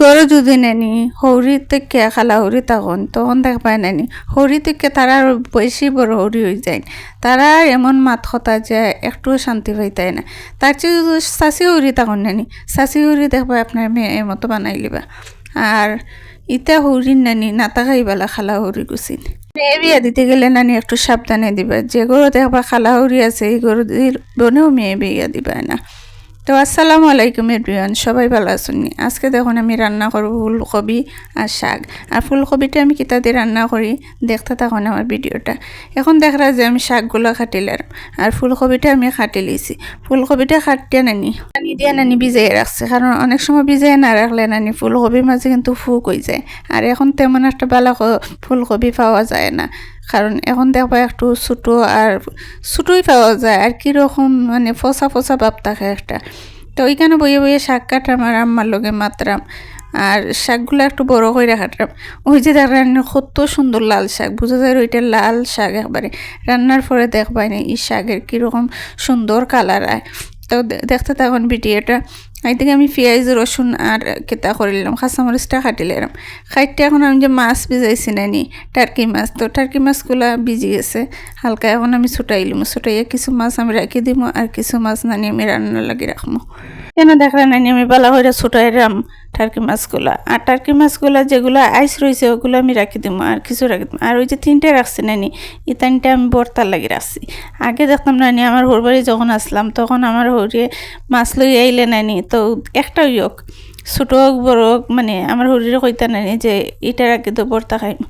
গরু যদি নেনি হৌরি থেকে খালা হৌরি তখন তখন দেখবাই নানি হৌরি থেকে তারা বেশি বড় হৌরি হয়ে যায়। তারা এমন মাত কথা যে একটুও শান্তি পাইতাই না তার চেয়ে চাষি হৌরি তখন নানি চাষি হৌরি দেখবা আপনার মেয়ে মতো বানাই লিবা। আর ইটা হৌরির নানি নাতা খাইবেলা খালা হৌরি গুছিন মেয়ে বিয়া দিতে গেলে নানি একটু সাবধানে দিবা। যে গরু দেখবা খালা হৌরি আছে, এই গরু বনেও মেয়ে বিয়া দিবা না। তো আসসালামু আলাইকুম এভরিওয়ান, সবাই ভালো আছেন? আজকে দেখুন আমি রান্না করব ফুলকপি আর শাক। আর ফুলকপিটা আমি কিতা দিয়ে রান্না করি, দেখতে থাকুন আমার ভিডিওটা। এখন দেখরা যে আমি শাকগুলো কাটিলাম আর ফুলকপিটা আমি কাটি লিছি। ফুলকপিটা কাটিয়ে নানি পানি দিয়ে নানি ভিজাই রাখছে, কারণ অনেক সময় ভিজাই না রাখলে নানি ফুলকপির মাঝে কিন্তু ফুক হয়ে যায়। আর এখন তেমন একটা ভালো ফুলকপি পাওয়া যায় না। কারণ এখন দেখবা একটু ছোটো আর ছোটোই পাওয়া যায়। আর কীরকম মানে ফসা ফসা ভাব থাকে একটা। তো ওইখানে বইয়ে বইয়ে শাক কাটাম আর আম্মার লগে মাত্রাম। আর শাকগুলো একটু বড় করে কাটলাম ওই যে দেখেন কত সুন্দর লাল শাক। বুঝা যায় ওইটা লাল শাক একবারে। রান্নার পরে দেখবাই না এই শাকের কীরকম সুন্দর কালার আয়। তো দেখতে তখন ভিডিওটা। থেকে আমি পেঁয়াজ, রসুন আর কেতা করে নিলাম খাসা মরিচটা কাটি নিলাম। খাইটটা এখন আমি যে মাছ ভিজাইছি নানি টার্কি মাছ, তো টার্কি মাছগুলো ভিজি গেছে হালকা এখন আমি ছুটাইলাম ছুটাইয়া কিছু মাছ আমি রাখি দিব আর কিছু মাছ নানি আমি রান্না লাগিয়ে রাখব কেন দেখলাম নানি আমি বালা হইরা ছুটাইলাম টার্কি মাছগুলা। আর টার্কি মাছগুলা যেগুলো আইস রয়েছে ওগুলো আমি রাখি দিব আর কিছু রাখি দিব আর ওই যে তিনটে রাখছি নানি, এই তিনটে আমি বর্তার লাগি রাখছি। আগে দেখতাম নানি আমার হরবাড়ি যখন আসলাম, তখন আমার হরিয়ে মাছ লই আইলে নানি, তো একটা ইয়ক ছোটো হোক, বড় হোক মানে আমার হরিরে কইতা নানি যে এটা রাখি তো বর্তা খাইম।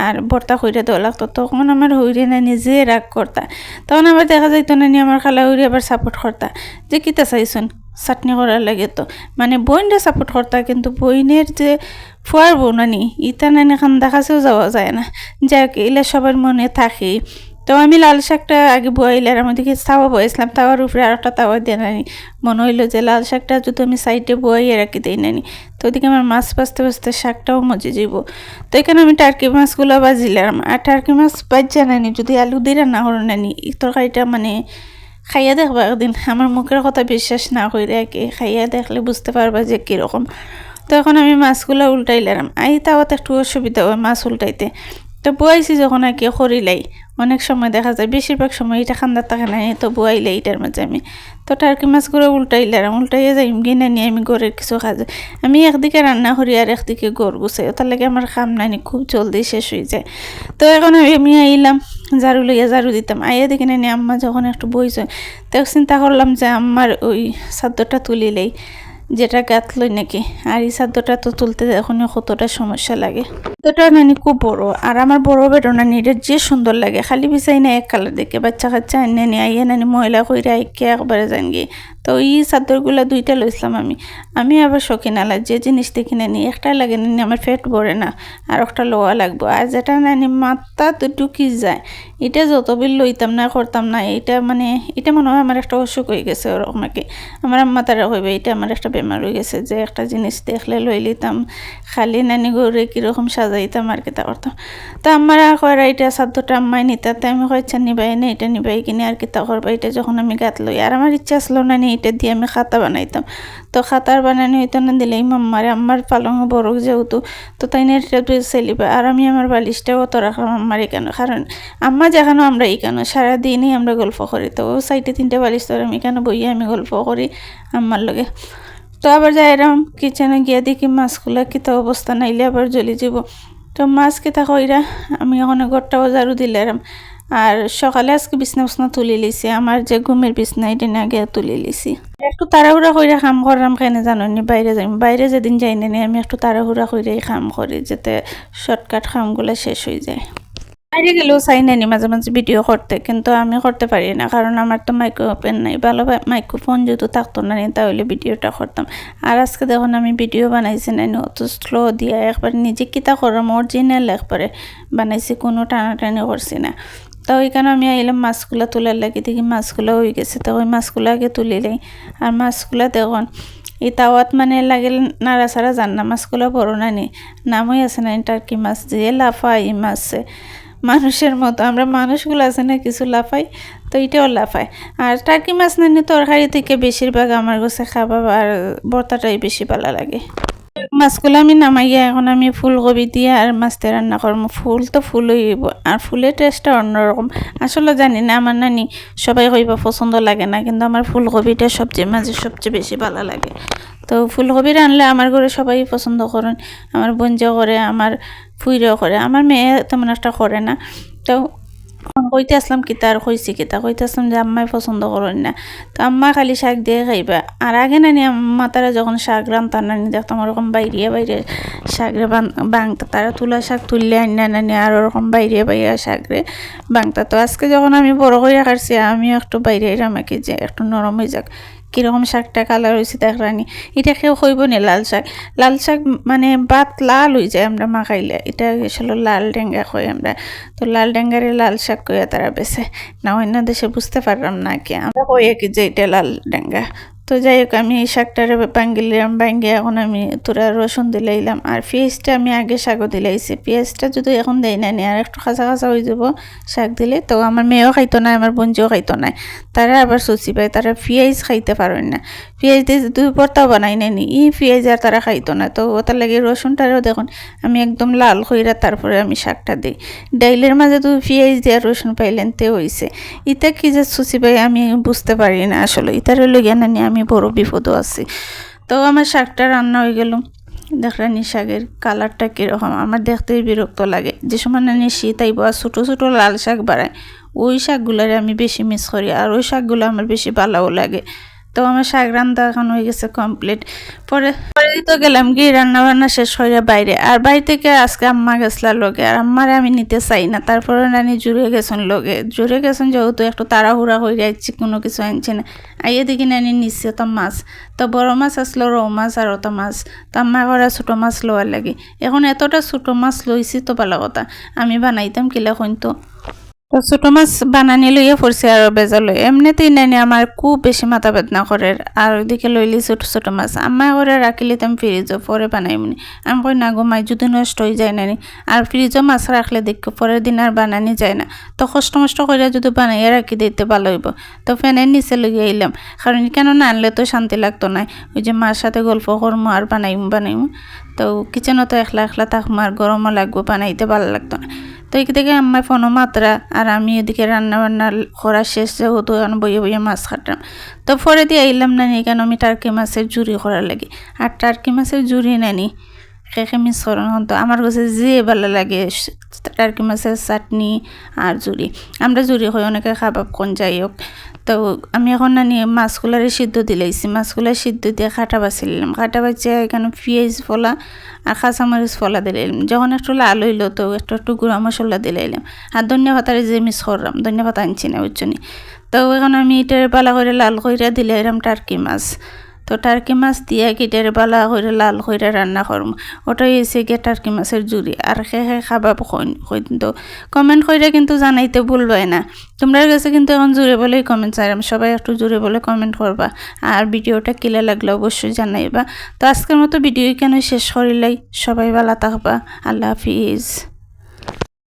আর বর্তা কইরা দেওয়া লাগতো। তখন আমার হইরে না নিজে রাগ করতা, তখন আবার দেখা যাইতো নানি আমার খালা হইরে আবার সাপোর্ট করতা। যে কিতা চাইছুন? চাটনি করার লাগে তো। মানে বইনটা সাপোর্ট করতা কিন্তু বইনের যে ফুয়ার বউ নানি ইতা নানি খান দেখাছেও যাওয়া যায় না। যাক এলে সবার মনে থাকে তো আমি লাল শাকটা আগে বইলে আর আমাদেরকে তাওয়া বয়েছিলাম তাওয়ার উপরে আর একটা তাওয়া দিয়ে নানি মনে হইল যে লাল শাকটা যদি আমি সাইডে বইয়ে রাখি দিই নানি তো ওদিকে আমার মাছ বাঁচতে বাঁচতে শাকটাও মজে যাব। তো এখানে আমি টার্কি মাছগুলো বাজিলাম আর টার্কি মাছ বাজ্যা নানি যদি আলু দিয়ে রান্না করো নানি তরকারিটা মানে খাইয়া দেখবা একদিন। আমার মুখের কথা বিশ্বাস না হইলে কি খাইয়া দেখলে বুঝতে পারবা যে কীরকম। তো এখন আমি মাছগুলো উল্টাইলাম আই তাওয়াতে একটু অসুবিধা হয় মাছ উল্টাইতে। তো বুয়াইছি যখন আর কি করিলাই অনেক সময় দেখা যায়, বেশিরভাগ সময় এটা খান্দার থাকে না তো বুয়াইলে এটার মাঝে আমি। তো টার্কি মাছ মাছগুলো উল্টাইলাম উল্টাইয়ে যাই, গিনে নিয়ে আমি গড়ের কিছু কাজ। আমি একদিকে রান্না করি আর একদিকে গড় গুছাই, তার লাগে আমার খাম নানি খুব জলদি শেষ হয়ে যায়। তো এখন আমি আইলাম, ঝাড়ু লইয়া ঝাড়ু দিতাম। আইয়া দেখি নানি আম্মা যখন একটু বইছে তো চিন্তা করলাম যে আমার ওই চাদরটা তুলিলেই যেটা গাঁথলই নাকি। আর এই চাদরটা তো তুলতে এখন কতটা সমস্যা লাগে। চাদরটা নানি খুব বড়, আর আমার বড় বেটো নানি এটা যে সুন্দর লাগে। খালি বিছাই না এক কালার দেখে। বাচ্চা কাচ্চা এনে নিয়ে আইয়া নানি ময়লা কইরা আইকে একবারে যান গিয়ে তো এই চাদরগুলো দুইটা লইছিলাম আমি। আমি আবার শৌখিন আলা যে জিনিস দেখি নানি একটা লাগে নানি আমার ফেট ভরে না, আর একটা লোয়া লাগবো। আর যেটা নানি মাথা তো ঢুকি যায়। এটা যত বিল লইতাম না করতাম না, এটা মানে এটা মনে হয় আমার একটা অসুখ হয়ে গেছে ওরকম আর কি আমার আম্মা তারা হইবে, এটা আমার একটা বেমার হয়ে গেছে যে একটা জিনিস দেখলে লই লিতাম খালি নানি গৌরে কীরকম সাজাইতাম আর কিতা করতাম। তো আমার কয়রা এটা সাধ্যটা আম্মাই নিতাতে আমি কয়েছে নিবাই না, এটা নিবাই কিনে আর কিতা করবা। এটা যখন আমি গাত লই, আর আমার ইচ্ছা আসলো না এটা দিয়ে আমি খাতা বানাইতাম। তো খাতার বানানো হইতো না দিলে মাম্মারে আমার পালং বড় যেহেতু, তো তাই না এটা সেলিবা আর আমি আমার বালিশটাও অত রাখলাম আমার এখানে কারণ আম্মা যেখানে আমরা এখানে সারাদিনই আমরা গল্প করি, তো সাইডে তিনটে বালিশ তো আমি এখানে বইয়ে আমি গল্প করি আম্মার লগে? তো আবার যাই এরম কিচেনে গিয়ে দেখি মাছগুলো কিতা অবস্থা, নাইলে আবার জ্বলি যাব তো মাছ কিতা কইরা, আমি এখন ঘরটাও ঝাড়ু দিলাম। আর সকালে আজকে বিছনা উছনা তুলি লিছি আমার যে ঘুমের বিছনা এটা আগে তুলি লিছি। একটু তাড়াহুড়া করে কাম করলাম কেন জানো নি বাইরে যাই বাইরে যেদিন যাই নি আমি একটু তাড়াহুড়া করে কাম করি যাতে শর্টকাট কামগুলো শেষ হয়ে যায়। বাইরে গেলেও চাই নানি মাঝে মাঝে ভিডিও করতে কিন্তু আমি করতে পারি না কারণ আমার তো মাইক্রোফোন নাই। ভালো মাইক্রোফোন যেহেতু থাকতো না তাহলে ভিডিওটা করতাম আর আজকে দেখুন আমি ভিডিও বানাইছি নানি অত স্লো দিয়া একবার নিজে কিতা করলাম অরিজিনাল একবারে বানাইছি, কোনো টানাটানি করছি না। তো ওইখানে আমি আইলাম মাছগুলা তোলার লাগে, দেখি মাছগুলো হয়ে গেছে। তো ওই মাছগুলো আগে তুলিলাই আর মাছগুলা দেখুন, এই তাওয়াত মানে লাগে নাড়া ছাড়া জান না মাছগুলো বড় না নি, নামই আছে না টার্কি মাছ দিয়ে লাফাই মাছে। মানুষের মতো, আমরা মানুষগুলো আছে না কিছু লাফাই, তো এটাও লাফায়। আর টার্কি মাছ নানি তরকারি থেকে বেশিরভাগ আমার কাছে খাবার আর বর্তাটাই বেশি ভালো লাগে। মাছগুলো আমি নামাইয়া এখন আমি ফুলকপি দিয়ে আর মাছতে রান্না করব। ফুল তো ফুল হইব, আর ফুলের টেস্টটা অন্যরকম। আসলে জানি না, আমার নানি সবাই কইবা পছন্দ লাগে না, কিন্তু আমার ফুলকপিটা সবচেয়ে, মাঝে সবচেয়ে বেশি ভালো লাগে। তো ফুলকপি রানলে আমার ঘরে সবাই পছন্দ করেন, আমার বোনজাও করে, আমার ফুইরেও করে, আমার মেয়ে তেমন একটা করে না। তো কইতে আসলাম কিতা আর কইছি কিতা কইতে আসলাম যে আম্মাই পছন্দ করেন না। তো আম্মা খালি শাক দিয়ে খাইবা। আর আগে নানি আম্মা তারা যখন শাক রান্তার, নানি দেখতাম ওরকম বাইরে বাইরে শাকরে বাংতা। তারা তুলা শাক তুললে আইনা নানি, আর ওরকম বাইরে বাইরে শাকরে বাংতা। তো আজকে যখন আমি বড় করে রাখারছি আমিও একটু বাইরে রামাকে যে একটু নরম হয়ে যাক। কীরকম শাকটা কালার হয়েছে দেখরানি এটা কেউ হইব না লাল শাক। লাল শাক মানে বাত লাল হয়ে যায় আমরা মাখাইলে। এটা আসলে লাল ডেঙ্গা কই আমরা। তো লাল ডেঙ্গারে লাল শাক কইয়া তারা বেছে। না অন্য দেশে বুঝতে পারলাম না কি আমরা কইয়া কি যে এটা লাল ডেঙ্গা। তো যাই হোক, আমি এই শাকটারে বাঙ্গিলাম বাঙ্গি এখন আমি তোরা রসুন দিলাইলাম আর পেঁয়াজটা আমি আগে শাকও দিলাইছি পেঁয়াজটা যদি এখন দেই না আর একটু খাঁচা খাঁচা হয়ে যাব শাক দিলে, তো আমার মেয়েও খাইতো না, আমার বোনজিও খাইতো না। তারা আবার সচি পায়, তারা পেঁয়াজ খাইতে পারেন না। পেঁয়াজ দিয়ে দুই পর্তাও বানাই নাইনি ই পেঁয়াজ আর তারা খাইতো না। তো ওটার লাগে রসুনটারও দেখুন, আমি একদম লাল কইরা তারপরে আমি শাকটা দিই। ডাইলের মাঝে তো পেঁয়াজ দিয়ে রসুন পাইলেন তে হয়েছে ইটা কি যে সুচি পাই আমি বুঝতে পারি না আসলে। ইটার লইয়া নানি আমি বড় বিপদও আছি। তো আমার শাকটা রান্না হয়ে গেল। দেখলেন শাকের কালারটা কীরকম? আমার দেখতেই বিরক্ত লাগে। যে সময় নানি শীত আইব আর ছোটো ছোটো লাল শাক বাড়ায় ওই শাকগুলারে আমি বেশি মিস করি, আর ওই শাকগুলো আমার বেশি ভালোও লাগে। তো আমার শাক রান্না এখন হয়ে গেছে কমপ্লিট পরে পরে তো গেলাম গিয়ে রান্না বান্না শেষ হয়ে বাইরে। আর বাড়ি থেকে আজকে আম্মা গেছলা লগে। আর আম্মারে আমি নিতে চাই না। তারপরে নানি জুড়ে গেছেন লগে। জুড়ে গেছেন যেহেতু একটু তাড়াহুড়া হয়ে যাচ্ছি, কোনো কিছু আনছি না। আইয়ে দেখি নানি নিচ্ছে তো মাছ। তো বড় মাছ আসলো, রৌ মাছ আর অত মাছ। তো আম্মা করে ছোটো মাছ লওয়ার লাগে। এখন এতটা ছোটো মাছ লইছি তো ভালো কথা। আমি বানাইতাম কিলা তো। তো ছোটো মাছ বানানি লইয়ে পড়ছে আর বেজা লই এমনিতেই নানি আমার খুব বেশি মাথা বেদনা করে আর ওইদিকে লইলি ছোট ছোট মাছ। আমার করে রাখিলে আমি ফ্রিজও পরে বানাই মনি। আমি কই না গোমাই যদি নষ্ট হয়ে যায় নানি। আর ফ্রিজও মাছ রাখলে দেখো পরের দিন আর বানানি যায় না। তো কষ্ট, মষ্ট করে যদি বানাইয়া রাখি দিতে ভালো হইব। তো ফ্যানের নিচে লইয়া আইলাম কারণ কেন না আনলে তো শান্তি লাগতো না ওই যে মার সাথে গল্প করমো আর বানাইম বানাইম তো কিচেনও তো একলা একলা থাকব আর গরমও লাগবো, বানাইতে ভালো লাগতো না তো থেকে আমার ফোনও মাত্রা, আর আমি এদিকে রান্না বান্না করা শেষ, যেহেতু বইয়ে বইয়ে মাছ কাটলাম। তো পরে দিয়ে আইলাম না নি কেন আমি টার্কি মাছের জুড়ি করার লাগে। আর টার্কি মাছের জুড়ি নানি খেখে মিস করেন তো আমার কাছে যে ভালো লাগে টার্কি মাছের চাটনি আর জুড়ি। আমরা জুড়ি হয়ে অনেকে খাবার কোন যাই হোক তো আমি এখন নানি মাছগুলারে সিদ্ধ দিলাইছি মাছগুলা সিদ্ধ দিয়ে কাটা বাছিলাম কাটা বাচ্চা এখানে পেঁয়াজ ফলা আর কাঁচামরিচ ফলা দিলাইলাম যখন একটু লাল হইল তো একটু একটু গুঁড়া মশলা দিলাইলাম আর ধনিয়া পাতারে যে মিস করলাম, ধনিয়া পাতা আনছি না বুঝছি তো এখন আমি এটার পালা করে লাল করে দিলাইলাম টার্কি মাছ। তো টার্কি মাছ দিয়ে কিটের বালা করে লাল করে রান্না করম ওটাই এসে গিয়ে টার্কি মাছের জুড়ি আর খে খে খাবা কিন্তু কমেন্ট করে কিন্তু জানাইতে ভুলবাই না। তোমরা কাছে কিন্তু এখন জুড়ে বলেই কমেন্ট চাইলাম সবাই একটু জুড়ে বলে কমেন্ট করবা আর ভিডিওটা কিলে লাগলে অবশ্যই জানাইবা। তো আজকের মতো ভিডিও কেন শেষ করিলাই সবাই ভালো থাকবা। আল্লাহ হাফিজ।